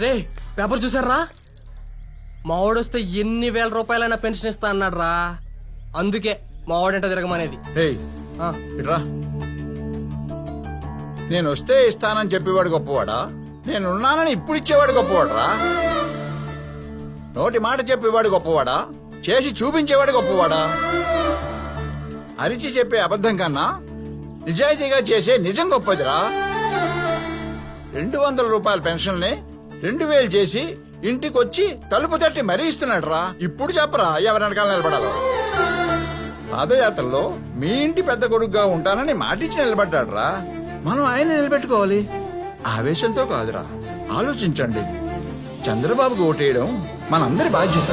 రే paper చూసారా మా వాడొస్తే ఎన్ని వేల రూపాయలైనా పెన్షన్ ఇస్తా అన్నాడు రా అందుకే మా వాడంట తిరగమనేది. ఏయ్ ఆ, ఇట్రా. నేను వస్తే ఇస్తానని చెప్పేవాడు గొప్పవాడా? నేను ఉన్నానని ఇప్పుడు ఇచ్చేవాడు గొప్పవాడరా? నోటి మాట చెప్పేవాడు గొప్పవాడా? చేసి చూపించేవాడు గొప్పవాడా? అరిచి చెప్పే అబద్ధం కన్నా నిజాయితీగా చేసే నిజం గొప్పదిరా. రెండు వందల రూపాయల పెన్షన్ని రెండు వేలు చేసి ఇంటికి వచ్చి తలుపు తట్టి మరీ ఇస్తున్నాడు రా ఇప్పుడు చెప్పరా ఎవరి వెనకాల నిలబడాలో? పాదయాత్రలో మీ ఇంటి పెద్ద కొడుకుగా ఉంటానని మాటిచ్చి నిలబడ్డాడు రా మనం ఆయన నిలబెట్టుకోవాలి. ఆవేశంతో కాదురా ఆలోచించండి. చంద్రబాబుకు ఓటేయడం మనందరి బాధ్యత.